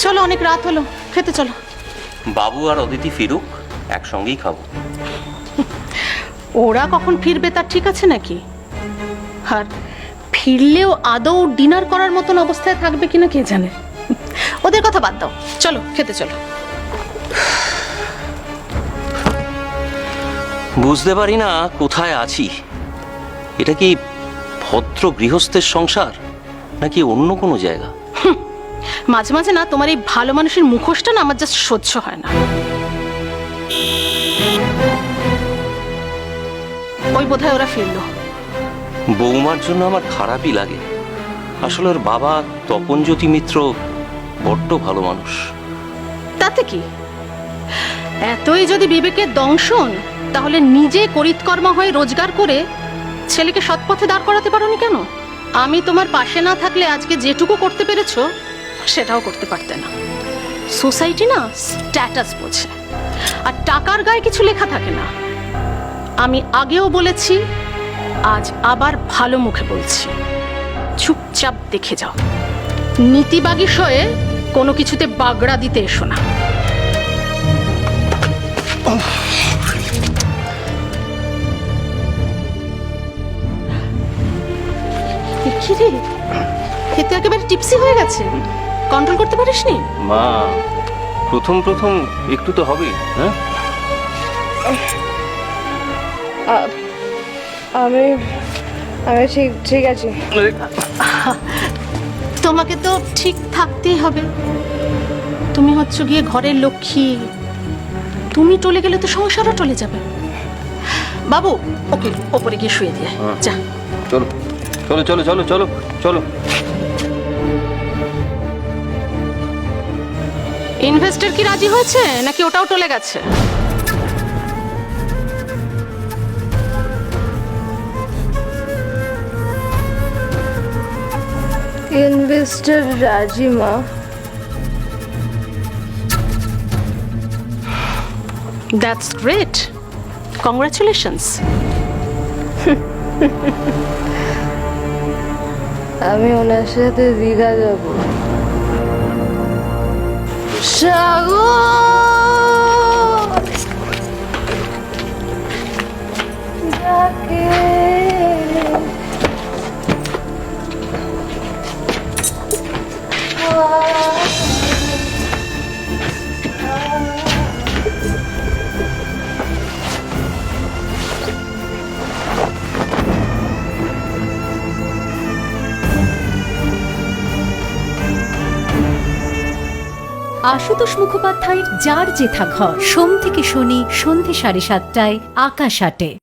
চলো অনেক রাত হলো। খেতে চলো। বাবু আর অদিতি ফিরুক একসঙ্গেই খাব। ওরা কখন ফিরবে তার ঠিক আছে নাকি? আর ফিরলেও আদৌ ডিনার করার মতন অবস্থায় থাকবে কিনা কে জানে? ওদের কথা বাদ দাও। চলো খেতে চলো। বুঝতে পারি না কোথায় আছি। এটা কি ভদ্র গৃহস্থের সংসার নাকি অন্য কোনো জায়গা? মাঝে মাঝে না তোমার এই ভালো মানুষের মুখোশটা না আমার জাস্ট সহ্য হয় না। ওই বোধহয় ওরা ফিরলো। বৌমার জন্য আমার খারাপই লাগে। আসলে ওর বাবা তপনজ্যোতি মিত্র বড্ড ভালো মানুষ। তাতে কি? এতই যদি বিবেকের দংশন তাহলে নিজে করিতকর্মা হয়ে রোজগার করে ছেলেকে সৎপথে দাঁড় করাতে পারোনি কেন? আমি তোমার পাশে না থাকলে আজকে যেটুকু করতে পেরেছ সেটাও করতে পারতে না। সোসাইটি না স্ট্যাটাস বোঝে। আর টাকার গায়ে কিছু লেখা থাকে না। আমি আগেও বলেছি, আজ আবার ভালো মুখে বলছি। চুপচাপ দেখে যাও। নীতিবাগী হয়ে কোনো কিছুতে বাগড়া দিতে এসো না। এ কি রে? খেতে একেবারে টিপসি হয়ে গেছে। কন্ট্রোল করতে পারিসনি? মা প্রথম প্রথম একটু তো হবে হ্যাঁ? আমি আমি ঠিক ঠিক আছে। তোমাকে তো ঠিক থাকতেই হবে। তুমি হচ্ছে গিয়ে ঘরের লক্ষ্মী। তুমি টলে গেলে তো সংসারও টলে যাবে। বাবু ওকে ওপরে গিয়ে শুয়ে দিয়ে আয়। যা। চলো চলো চলো চলো চলো চলো। ইনভেস্টর কি রাজি হয়েছে? নাকি ওটাও টলে গেছে? ইনভেস্টার রাজিমা দ্যাটস গ্রেট কংগ্রাচুলেশনস আমি ওনার সাথে দীঘা যাব। Шарон! Закинь! আশুতোষ মুখোপাধ্যায়ের যার জেঠা ঘর সোম থেকে শনি সন্ধে সাড়ে সাতটায় আকাশ আটে।